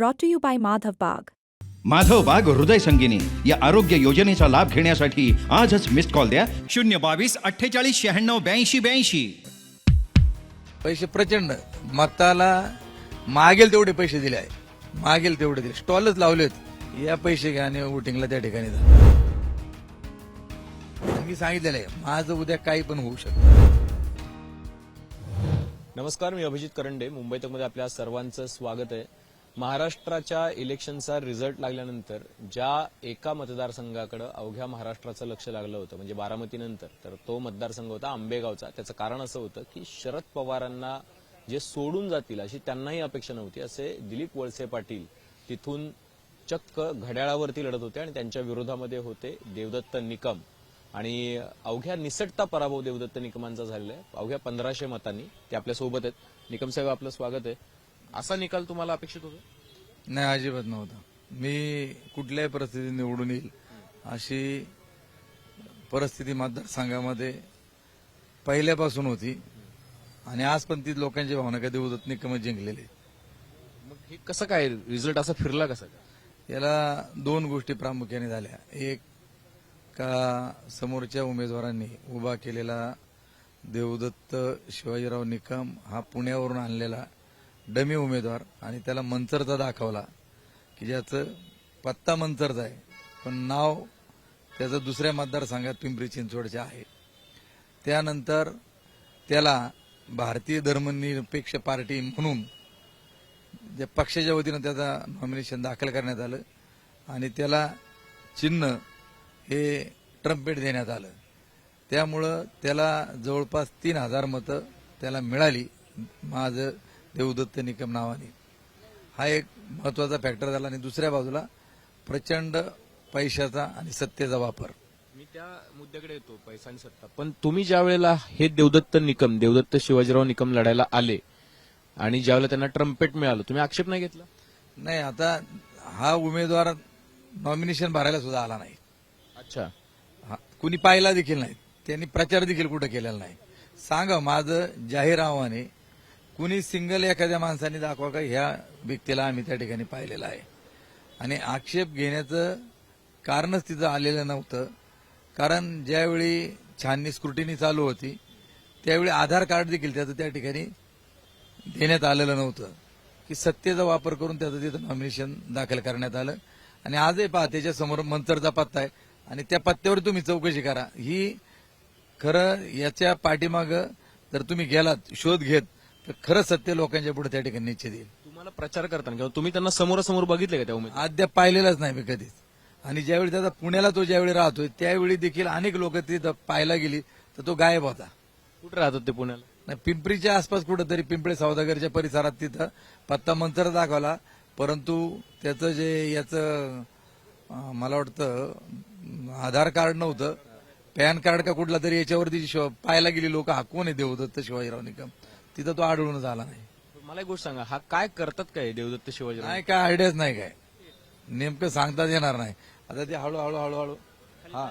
brought to you by Madhav Bagh. Madhav बाग हृदय संगिनी या आरोग्य योजनेचा लाभ घेण्यासाठी आजच मिस्ड कॉल द्या. शून्य बावीस अठ्ठेचाळीस शहाण्णव ब्याऐंशी ब्याऐंशी. पैसे प्रचंड. मताला मागेल तेवढे पैसे दिले आहे. मागेल तेवढे दिले. स्टॉलच लावलेत या पैसे घ्या आणि वोटिंगला त्या ठिकाणी जा. मी सांगितलेलं आहे माझं उद्या काही पण होऊ शकतं. नमस्कार मी अभिजित करंडे. मुंबई तकमध्ये आपल्या सर्वांचं स्वागत आहे. महाराष्ट्राच्या इलेक्शनचा रिझल्ट लागल्यानंतर ज्या एका मतदारसंघाकडे अवघ्या महाराष्ट्राचं लक्ष लागलं होतं म्हणजे बारामतीनंतर तर तो मतदारसंघ होता आंबेगावचा. त्याचं कारण असं होतं की शरद पवारांना जे सोडून जातील अशी त्यांनाही अपेक्षा नव्हती. असे दिलीप वळसे पाटील तिथून चक्क घड्याळावरती लढत होते आणि त्यांच्या विरोधामध्ये होते देवदत्त निकम. आणि अवघ्या निसटता पराभव देवदत्त निकमांचा झालेला आहे. अवघ्या पंधराशे मतांनी ते आपल्यासोबत आहेत. निकम साहेब आपलं स्वागत आहे. असा निकाल तुम्हाला अपेक्षित होता? नाही अजिबात नव्हतं. मी कुठल्याही परिस्थितीत निवडून येईल अशी परिस्थिती मतदारसंघामध्ये पहिल्यापासून होती. आणि आज पण ती लोकांची भावना कधी उदत निकमच जिंकलेली. मग हे कसं काय? रिझल्ट असा फिरला कसा काय? याला दोन गोष्टी प्रामुख्याने झाल्या. एक का समोरच्या उमेदवारांनी उभा केलेला देवदत्त शिवाजीराव निकम हा पुण्यावरून आणलेला डमी उमेदवार आणि त्याला मंचरचा दाखवला की ज्याचं पत्ता मंचरचा आहे. पण नाव त्याचं दुसऱ्या मतदारसंघात पिंपरी चिंचवडचे आहे. त्यानंतर त्याला भारतीय धर्मनिरपेक्ष पार्टी म्हणून ज्या पक्षाच्या वतीनं त्याचा नॉमिनेशन दाखल करण्यात आलं आणि त्याला चिन्ह हे ट्रम्पेट देण्यात आलं. त्यामुळं त्याला जवळपास तीन हजार मतं त्याला मिळाली. माझं देवदत्त निकम नावाने. हा एक महत्त्वाचा फॅक्टर झाला आणि दुसऱ्या बाजूला प्रचंड पैशाचा आणि सत्तेचा वापर. मी त्या मुद्द्याकडे येतो पैसा आणि सत्ता. पण तुम्ही ज्या वेळेला हे देवदत्त निकम देवदत्त शिवाजीराव निकम लढायला आले आणि ज्यावेळेला त्यांना ट्रम्पेट मिळालं तुम्ही आक्षेप नाही घेतला? नाही आता हा उमेदवार नॉमिनेशन भरायला सुद्धा आला नाही. अच्छा. हा, कुणी पाहिला देखील नाही. त्यांनी प्रचार देखील कुठं केलेला नाही. सांगा माझं जाहीर आव्हाने कुणी सिंगल एखाद्या माणसाने दाखवा का ह्या व्यक्तीला आम्ही त्या ठिकाणी पाहिलेलं आहे. आणि आक्षेप घेण्याचं कारणच तिथं आलेलं नव्हतं. कारण ज्यावेळी छाननी स्क्रुटिनी चालू होती त्यावेळी आधार कार्ड देखील त्याचं त्या ठिकाणी देण्यात आलेलं नव्हतं. की सत्तेचा वापर करून त्याचं तिथं नॉमिनेशन दाखल करण्यात आलं. आणि आजही पहा त्याच्यासमोर मंतरचा पत्ता आहे. आणि त्या पत्त्यावर तुम्ही चौकशी करा. ही खरं याच्या पाठीमागं जर तुम्ही गेलात शोध घेत तर खरं सत्य लोकांच्या पुढे त्या ठिकाणी निश्चित येईल. तुम्हाला प्रचार करताना किंवा तुम्ही त्यांना समोरासमोर बघितले का त्या उमेदवार? अद्याप पाहिलेलाच नाही मी कधीच. आणि ज्यावेळी त्याचा पुण्याला तो ज्यावेळी राहतोय त्यावेळी देखील अनेक लोक तिथं पाहायला गेली तर तो गायब होता. कुठे राहतात ते पुण्याला? नाही, पिंपरीच्या आसपास कुठंतरी पिंपळे सौदागरच्या परिसरात तिथं पत्ता मंत्र दाखवला परंतु त्याचं जे याचं अं, मला वाटतं अं, आधार कार्ड नव्हतं. पॅन कार्ड का कुठला तरी याच्यावरती शो- पाहायला गेली लोक हा कोण आहे देवदत्त शिवाजीराव निकम? तिथं तो आढळून आला नाही. मला एक गोष्ट सांगा हा काय करतात काय देवदत्त शिवाजीराव नाही काय आयडियाच नाही काय. नेमकं सांगताच येणार नाही. आता ते हळूहळू हळूहळू. हा.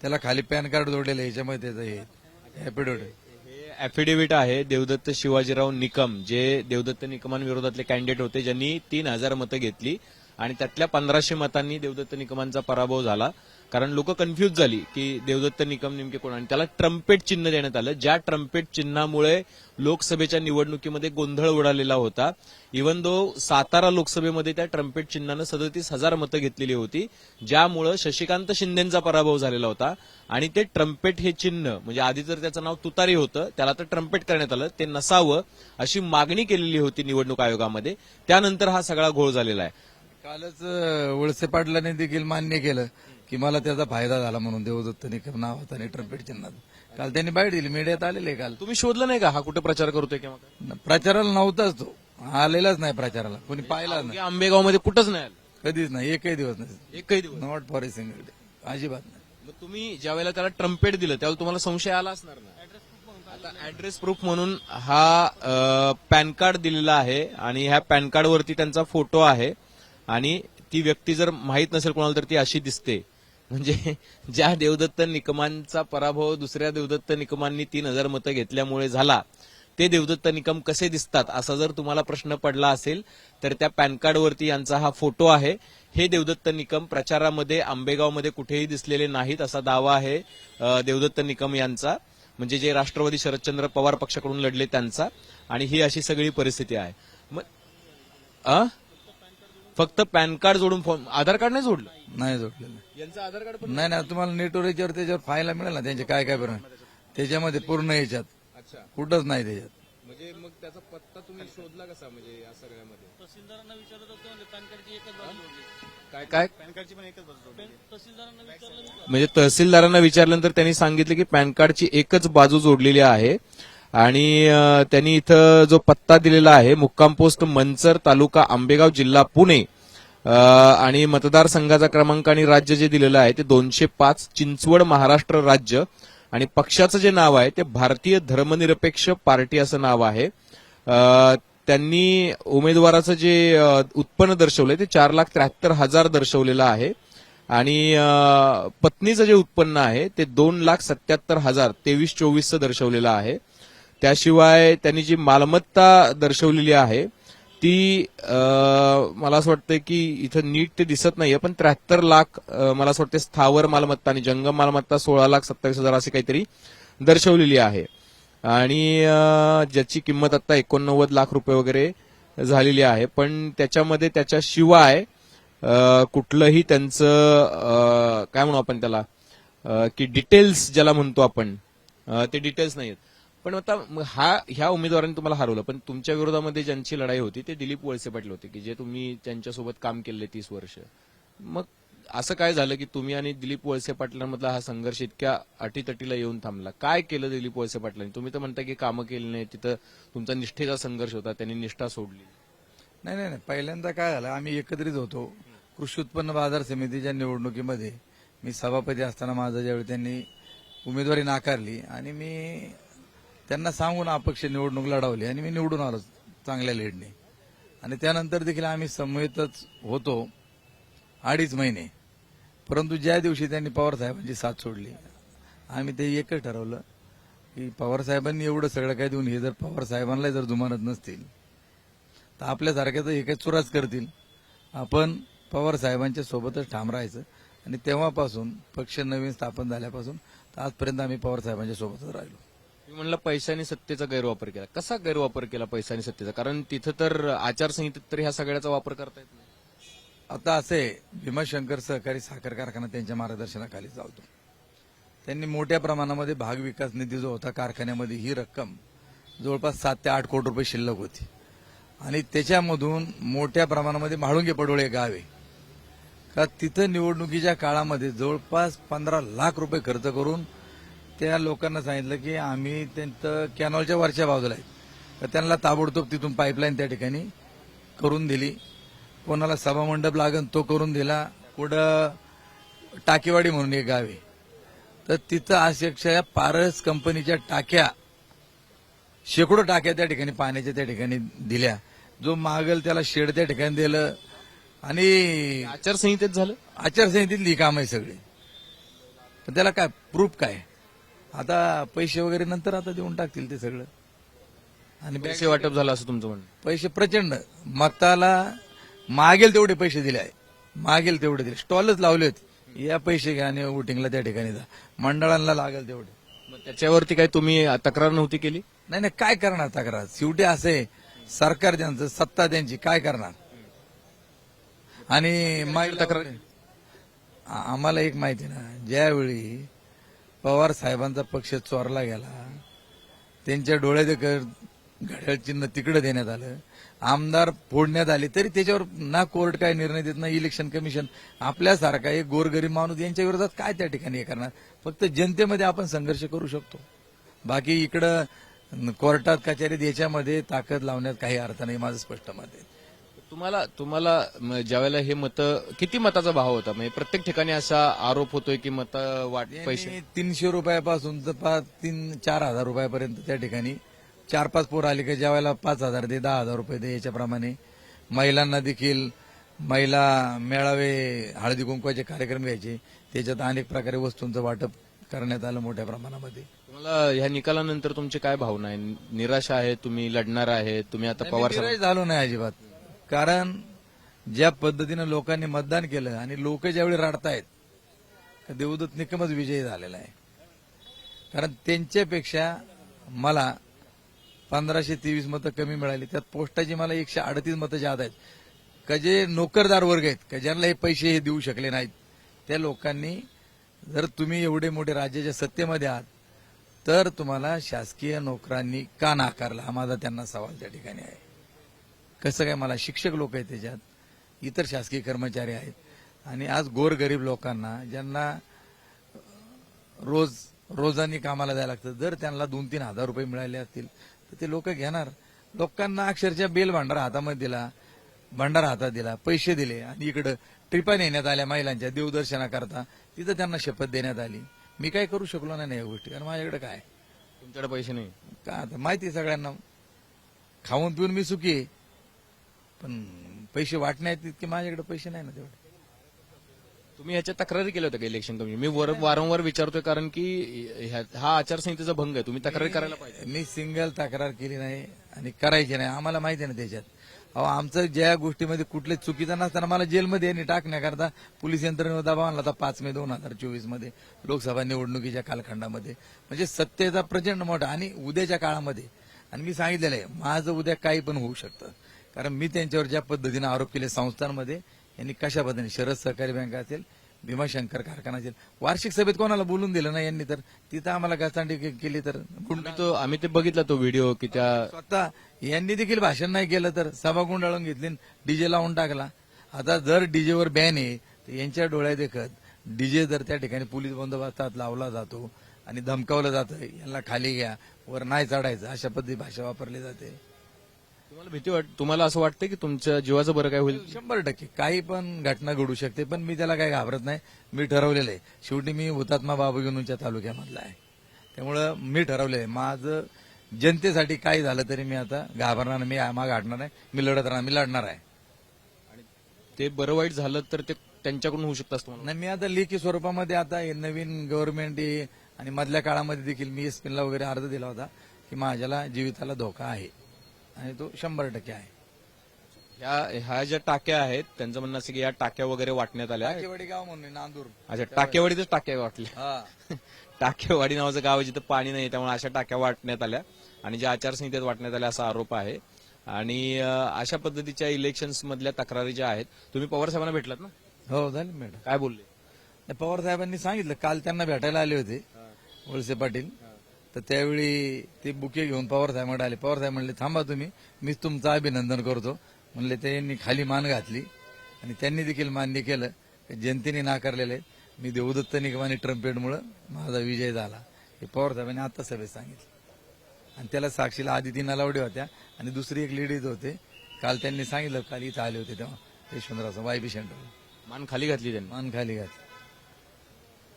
त्याला खाली पॅन कार्ड जोडलेलं आहे याच्यामध्ये त्याचं हे ऍपिडेविट हे ऍफिडेव्हिट आहे देवदत्त शिवाजीराव निकम जे देवदत्त निकमांविरोधातले कॅन्डिडेट होते ज्यांनी तीन हजार मतं घेतली आणि त्यातल्या पंधराशे मतांनी देवदत्त निकमांचा पराभव झाला. कारण लोक कन्फ्यूज झाली की देवदत्त निकम नेमके कोण आणि त्याला ट्रम्पेट चिन्ह देण्यात आलं. ज्या ट्रम्पेट चिन्हामुळे लोकसभेच्या निवडणुकीमध्ये गोंधळ उडालेला होता. इवन दो सातारा लोकसभेमध्ये त्या ट्रम्पेट चिन्हानं सदतीस हजार मतं घेतलेली होती ज्यामुळं शशिकांत शिंदेचा पराभव झालेला होता. आणि ते ट्रम्पेट हे चिन्ह म्हणजे आधी तर त्याचं नाव तुतारी होतं त्याला तर ट्रम्पेट करण्यात आलं ते नसावं अशी मागणी केलेली होती निवडणूक आयोगामध्ये. त्यानंतर हा सगळा घोळ झालेला आहे. कालच वळसे पाटलांनी देखील मान्य केलं की मला त्याचा फायदा झाला म्हणून देवदत्त निकम नावात आणि ट्रम्पेट चिन्हात. काल त्यांनी बाईट दिली मीडियात आलेले काल. तुम्ही शोधलं नाही का हा कुठे प्रचार करतोय किंवा? प्रचाराला नव्हताच तो. आलेलाच नाही प्रचाराला. कोणी पाहिलाच नाही. अवघ्या आंबेगावमध्ये कुठंच नाही आलं. कधीच नाही एकही दिवस नाही. एकही दिवस not for a single day अजिबात नाही. मग तुम्ही ज्या वेळेला त्याला ट्रम्पेट दिलं त्यावेळेला तुम्हाला संशय आला असणार ना? आता ऍड्रेस प्रूफ म्हणून हा पॅन कार्ड दिलेला आहे आणि ह्या पॅन कार्ड वरती त्यांचा फोटो आहे. आणि ती व्यक्ती जर माहीत नसेल कोणाला तर ती अशी दिसते. म्हणजे ज्या देवदत्त निकमांचा पराभव दुसऱ्या देवदत्त निकमांनी तीन हजार मतं घेतल्यामुळे झाला ते देवदत्त निकम कसे दिसतात असा जर तुम्हाला प्रश्न पडला असेल तर त्या पॅन कार्डवरती यांचा हा फोटो आहे. हे देवदत्त निकम प्रचारामध्ये आंबेगावमध्ये कुठेही दिसलेले नाहीत असा दावा आहे देवदत्त निकम यांचा. म्हणजे जे राष्ट्रवादी शरदचंद्र पवार पक्षाकडून लढले त्यांचा. आणि ही अशी सगळी परिस्थिती आहे. मग अ? फक्त पॅन कार्ड जोडून फॉर्म आधार कार्ड नाही जोडलं? नाही जोडलेलं यांचं आधार कार्ड नाही नाही तुम्हाला नेटवर याच्यावर त्याच्यावर फायला मिळेल ना त्यांचे काय काय बरं. त्याच्यामध्ये पूर्ण याच्यात. अच्छा. कुठंच नाही त्याच्यात. म्हणजे मग त्याचा पत्ता तुम्ही शोधला कसा म्हणजे या सगळ्यामध्ये? तहसीलदारांना विचारत होते म्हणजे पॅन कार्डची एकच बाजू जोडली. काय काय? पॅन कार्डची पण एकच बाजू जोडली. तहसीलदारांना विचारलं मी म्हणजे तहसीलदारांना विचारल्यानंतर त्यांनी सांगितलं की पॅन कार्डची एकच बाजू जोडलेली आहे. आणि त्यांनी इथं जो पत्ता दिलेला आहे मुक्काम पोस्ट मंचर तालुका आंबेगाव जिल्हा पुणे आणि मतदारसंघाचा क्रमांक आणि राज्य जे दिलेलं आहे ते दोनशे पाच चिंचवड महाराष्ट्र राज्य. आणि पक्षाचं जे नाव आहे ते भारतीय धर्मनिरपेक्ष पार्टी असं नाव आहे. त्यांनी उमेदवाराचं जे उत्पन्न दर्शवलंय ते चार लाख त्र्याहत्तर हजार दर्शवलेलं आहे. आणि पत्नीचं जे उत्पन्न आहे ते दोन लाख सत्याहत्तर हजार तेवीस चोवीसचं दर्शवलेलं आहे. त्याशिवाय त्यांनी जी मालमत्ता दर्शवलेली आहे ती मला असं वाटतं की इथं नीट ते दिसत नाहीये पण त्र्याहत्तर लाख मला असं वाटतं स्थावर मालमत्ता आणि जंगम मालमत्ता सोळा लाख सत्तावीस हजार अशी काहीतरी दर्शवलेली आहे. आणि ज्याची किंमत आता एकोणनव्वद लाख रुपये वगैरे झालेली आहे पण त्याच्यामध्ये त्याच्याशिवाय कुठलंही त्यांचं काय म्हणू आपण त्याला की डिटेल्स ज्याला म्हणतो आपण ते डिटेल्स नाहीत पण आता मग हा ह्या उमेदवारांनी तुम्हाला हरवलं पण तुमच्या विरोधामध्ये ज्यांची लढाई होती ते दिलीप वळसे पाटील होते की जे तुम्ही त्यांच्यासोबत काम केले तीस वर्ष. मग असं काय झालं की तुम्ही आणि दिलीप वळसे पाटलांमधला हा संघर्ष इतक्या अटीतटीला येऊन थांबला? काय केलं दिलीप वळसे पाटलांनी? तुम्ही तर म्हणता की कामं केली नाही तिथं तुमचा निष्ठेचा संघर्ष होता त्यांनी निष्ठा सोडली. नाही नाही नाही. पहिल्यांदा काय झालं आम्ही एकत्रित होतो. कृषी उत्पन्न बाजार समितीच्या निवडणुकीमध्ये मी सभापती असताना माझं ज्यावेळी त्यांनी उमेदवारी नाकारली आणि मी त्यांना सांगून अपक्ष निवडणूक लढवली आणि मी निवडून आलो चांगल्या लीडने आणि त्यानंतर देखील आम्ही समवेतच होतो अडीच महिने. परंतु ज्या दिवशी त्यांनी पवार साहेबांची साथ सोडली आम्ही ते एकच ठरवलं की पवार साहेबांनी एवढं सगळं काय देऊन हे जर पवारसाहेबांना जर जुमानत नसतील तर आपल्यासारख्या तर हे काही चुराच करतील. आपण पवार साहेबांच्या सोबतच ठाम राहायचं. आणि तेव्हापासून पक्ष नवीन स्थापन झाल्यापासून तर आजपर्यंत आम्ही पवार साहेबांच्या सोबतच राहिलो. मी म्हणलं पैशाने सत्तेचा गैरवापर केला. कसा गैरवापर केला पैशाने सत्तेचा? कारण तिथं तर आचारसंहितेत तर ह्या सगळ्याचा वापर करता येत नाही. आता असे भीमाशंकर सहकारी साखर कारखाना त्यांच्या मार्गदर्शनाखाली चालतो. त्यांनी मोठ्या प्रमाणामध्ये भाग विकास निधी जो होता कारखान्यामध्ये ही रक्कम जवळपास सात ते आठ कोटी रुपये शिल्लक होती. आणि त्याच्यामधून मोठ्या प्रमाणामध्ये म्हाळुंगे पडोळे गाव आहे. का तिथं निवडणुकीच्या काळामध्ये जवळपास पंधरा लाख रुपये खर्च करून त्या लोकांना सांगितलं की आम्ही त्यांचं कॅनॉलच्या वरच्या बाजूला आहे. तर त्यांना ताबडतोब तिथून पाईपलाईन त्या ठिकाणी करून दिली. कोणाला सभामंडप लागन तो करून दिला. कुठं टाकेवाडी म्हणून एक गाव आहे. तर तिथं अक्षरशः पारस कंपनीच्या टाक्या शेकडो टाक्या त्या ठिकाणी पाण्याच्या त्या ठिकाणी दिल्या. जो मागल त्याला शेड त्या ठिकाणी दिलं आणि आचारसंहितेत झालं? आचारसंहितेतली काम आहे सगळी. पण त्याला काय प्रूफ काय? आता पैसे वगैरे नंतर आता देऊन टाकतील ते सगळं. आणि पैसे वाटप झालं असं तुमचं म्हणणं. पैसे प्रचंड. मताला मागेल तेवढे पैसे दिले आहे मागेल तेवढे दिले. स्टॉलच लावले होते. या पैसे घ्या आणि वोटिंगला त्या ठिकाणी जा. मंडळांना लागेल तेवढे. मग त्याच्यावरती काय तुम्ही तक्रार नव्हती केली? नाही नाही. काय करणार तक्रार? शेवटी असे सरकार त्यांचं सत्ता त्यांची काय करणार? आणि मागील तक्रार आम्हाला एक माहिती ना ज्यावेळी पवार साहेबांचा पक्ष चोरला गेला. त्यांच्या डोळ्यात घड्याळ चिन्ह तिकडे देण्यात आलं. आमदार फोडण्यात आले तरी त्याच्यावर ना कोर्ट काय निर्णय देत ना इलेक्शन कमिशन आपल्यासारखा एक गोरगरीब माणूस यांच्या विरोधात काय त्या ठिकाणी हे करणार? फक्त जनतेमध्ये आपण संघर्ष करू शकतो. बाकी इकडं कोर्टात कचेरीत याच्यामध्ये ताकद लावण्यात काही अर्थ नाही माझं स्पष्ट मत आहे. तुम्हाला तुम्हाला ज्यावेळेला हे मत किती मताचा भाव होता? म्हणजे प्रत्येक ठिकाणी असा आरोप होतोय की मत वाट पैसे तीनशे रुपयापासून तर पाच तीन चार हजार रुपयापर्यंत त्या ठिकाणी. चार पाच पोर आली का ज्यावेळेला पाच हजार दे दहा हजार रुपये दे याच्याप्रमाणे. महिलांना देखील महिला मेळावे हळदी कुंकवाचे कार्यक्रम घ्यायचे. त्याच्यात अनेक प्रकारे वस्तूंचं वाटप करण्यात आलं मोठ्या प्रमाणामध्ये. तुम्हाला ह्या निकालानंतर तुमची काय भावना आहे? निराशा आहे तुम्ही लढणार आहे तुम्ही आता पवार झालो नाही अजिबात. कारण ज्या पद्धतीनं लोकांनी मतदान केलं आणि लोक ज्यावेळी रडतायत देवदूत निकमच विजयी झालेला आहे. कारण त्यांच्यापेक्षा मला पंधराशे तेवीस मतं कमी मिळाली. त्यात पोस्टाची मला एकशे अडतीस मतं ज्यादा आहेत. का जे नोकरदार वर्ग आहेत का ज्यांना हे पैसे हे देऊ शकले नाहीत त्या लोकांनी जर तुम्ही एवढे मोठे राज्याच्या सत्तेमध्ये आहात तर तुम्हाला शासकीय नोकरांनी का नाकारला? हा माझा त्यांना सवाल त्या ठिकाणी आहे. कसं काय मला शिक्षक लोक आहेत त्याच्यात? इतर शासकीय कर्मचारी आहेत. आणि आज गोरगरीब लोकांना ज्यांना रोज रोजानी कामाला जायला लागतं जर त्यांना दोन तीन हजार रुपये मिळाले असतील तर ते लोक घेणार. लोकांना अक्षरशः बेल भांडार हातामध्ये दिला भंडारा हातात दिला पैसे दिले आणि इकडं ट्रिपा नेण्यात आल्या महिलांच्या देवदर्शनाकरता. तिथं त्यांना शपथ देण्यात आली. मी काय करू शकलो नाही या गोष्टी? कारण माझ्याकडे काय? तुमच्याकडे पैसे नाही. का आता माहिती सगळ्यांना. खाऊन पिऊन मी सुखी आहे. पण पैसे वाटण्यात इतके माझ्याकडे पैसे नाही ना तेवढे. तुम्ही ह्याच्या तक्रारी केल्या होत्या का इलेक्शन कमिशन मी वर- वारंवार विचारतोय कारण की ह्या- हा आचारसंहितेचा भंग आहे. तुम्ही तक्रारी करायला पाहिजे. मी सिंगल तक्रार केली नाही आणि करायची नाही. आम्हाला माहिती आहे ना त्याच्यात. अहो आमचं ज्या गोष्टीमध्ये कुठले चुकीचं नसताना मला जेलमध्ये यांनी टाकण्याकरता पोलीस यंत्रणेवर दबाव आणला होता पाच मे दोन हजार चोवीसमध्ये लोकसभा निवडणुकीच्या कालखंडामध्ये. म्हणजे सत्तेचा प्रचंड मोठा आणि उद्याच्या काळामध्ये. आणि मी सांगितलेलं आहे माझं उद्या काही पण होऊ शकतं. कारण मी त्यांच्यावर ज्या पद्धतीने आरोप केले संस्थांमध्ये यांनी कशा पद्धतीने शरद सहकारी बँक असेल भीमाशंकर कारखाना असेल वार्षिक सभेत कोणाला बोलून दिलं ना यांनी तर? तिथं आम्हाला के- केली तर? तो आम्ही ते बघितला तो व्हिडिओ की त्या स्वतः यांनी देखील भाषण नाही केलं तर सभा गुंडाळून घेतली डीजे लावून टाकला. आता जर डीजेवर बॅन आहे तर यांच्या डोळ्यात देखत डीजे जर त्या ठिकाणी पोलीस बंदोबस्तात लावला जातो आणि धमकावलं जातं यांना खाली घ्या वर नाही चढायचं अशा पद्धती भाषा वापरली जाते. तुम्हाला भीती वाट तुम्हाला असं वाटतं की तुमच्या जीवाचं बरं काय होईल? शंभर टक्के. काही पण घटना घडू शकते पण मी त्याला काही घाबरत नाही. मी ठरवलेलं आहे. शेवटी मी हुतात्मा बाबूगेनूच्या तालुक्यामधला आहे. त्यामुळं मी ठरवलं आहे. माझं जनतेसाठी काही झालं तरी मी आता घाबरणार नाही. मी मागे हटणार नाही. मी लढत राहणार मी लढणार आहे. ते बरं वाईट झालं तर ते त्यांच्याकडून होऊ शकतं असं तुम्हाला नाही मी आता लेखी स्वरूपामध्ये आता हे नवीन गव्हर्नमेंट आहे आणि मधल्या काळामध्ये देखील मी एसपीला वगैरे अर्ज दिला होता की माझ्याला जीविताला धोका आहे. आणि तो शंभर टक्के आहे. ह्या ह्या ज्या टाक्या आहेत त्यांचं म्हणणं असं की या टाक्या वगैरे वाटण्यात आल्या. टाकेवाडी गाव म्हणून नांदूर. अच्छा टाकेवाडीतच टाक्या वाटल्या. हा. टाकेवाडी नावाचं गाव आहे जिथं पाणी नाही त्यामुळे अशा टाक्या वाटण्यात आल्या. आणि ज्या आचारसंहितेत वाटण्यात आल्या असा आरोप आहे. आणि अं, अशा पद्धतीच्या इलेक्शन्स मधल्या तक्रारी ज्या आहेत तुम्ही पवार साहेबांना भेटलात ना? हो झाले मॅडम काय बोलले? पवार साहेबांनी सांगितलं काल त्यांना भेटायला आले होते वळसे पाटील. तर त्यावेळी ते बुके घेऊन पवार साहेबांकडे आले. पवार साहेब म्हणले थांबा तुम्ही. मीच तुमचं अभिनंदन करतो. म्हणले त्यांनी खाली मान घातली आणि त्यांनी देखील मान्य केलं. जनतेने नाकारलेलं आहे मी देवदत्त निगम आणि ट्रम्पेटमुळं माझा विजय झाला. हे पवार साहेबांनी आता सभेत सांगितलं. आणि त्याला साक्षीला आधी तीन नलावडे होत्या आणि दुसरी एक लेडीज होते. काल त्यांनी सांगितलं काल इथं आले होते तेव्हा. Yashwantrao YB centre. मान खाली घातली त्यांनी. मान खाली घातली.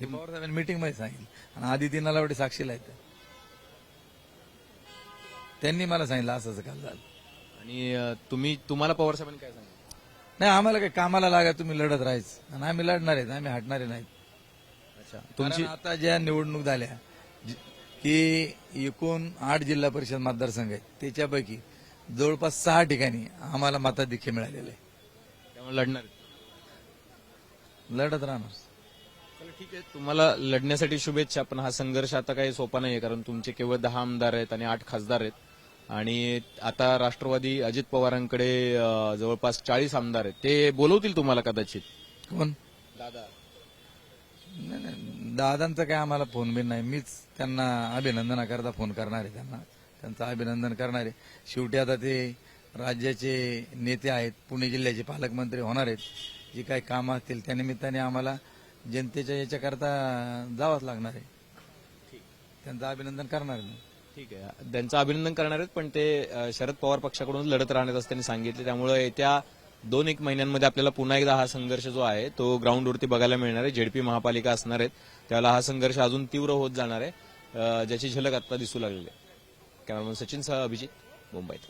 हे पवार साहेबांनी मीटिंगमध्ये सांगितलं. आणि आधी ती नलावडी साक्षीला आहेत. त्यांनी मला सांगितलं असं असं काल झालं आणि अं, तुम्ही तुम्हाला पवार साहेबांनी काय सांगितलं? नाही आम्हाला काय कामाला लागा तुम्ही लढत राहायच. आणि आम्ही लढणार आहेत आम्ही हटणारे नाहीत. अच्छा तुमची आता ज्या निवडणूक झाल्या जी- की एकूण आठ जिल्हा परिषद मतदारसंघ आहेत त्याच्यापैकी जवळपास सहा ठिकाणी आम्हाला मताधिक्य मिळालेलं आहे. त्यामुळे लढणार लढत राहणार. चला ठीक आहे. तुम्हाला लढण्यासाठी शुभेच्छा पण हा संघर्ष आता काही सोपा नाहीये कारण तुमचे केवळ दहा आमदार आहेत आणि आठ खासदार आहेत. आणि आता राष्ट्रवादी अजित पवारांकडे जवळपास चाळीस आमदार आहेत. ते बोलवतील तुम्हाला कदाचित? कोण? दादा. नाही नाही. दादांचा काय आम्हाला फोन बिन नाही. मीच त्यांना अभिनंदनाकरता फोन करणार आहे त्यांना. त्यांचं अभिनंदन करणार आहे. शेवटी आता ते राज्याचे नेते आहेत. पुणे जिल्ह्याचे पालकमंत्री होणार आहेत. जी काही कामं असतील त्या निमित्ताने आम्हाला जनतेच्या याच्याकरता जावंच लागणार आहे. त्यांचं अभिनंदन करणार आहे. ठीक आहे. त्यांचं अभिनंदन करणार आहेत पण ते शरद पवार पक्षाकडून लढत राहण्यात असं त्यांनी सांगितले. त्यामुळे येत्या दोन एक महिन्यांमध्ये आपल्याला पुन्हा एकदा हा संघर्ष जो आहे तो ग्राउंडवरती बघायला मिळणार आहे. जेडपी महापालिका असणार आहेत. त्याला हा संघर्ष अजून तीव्र होत जाणार आहे. ज्याची झलक आता दिसू लागलेली आहे. कॅमेरामन सचिन सह अभिजित मुंबईत.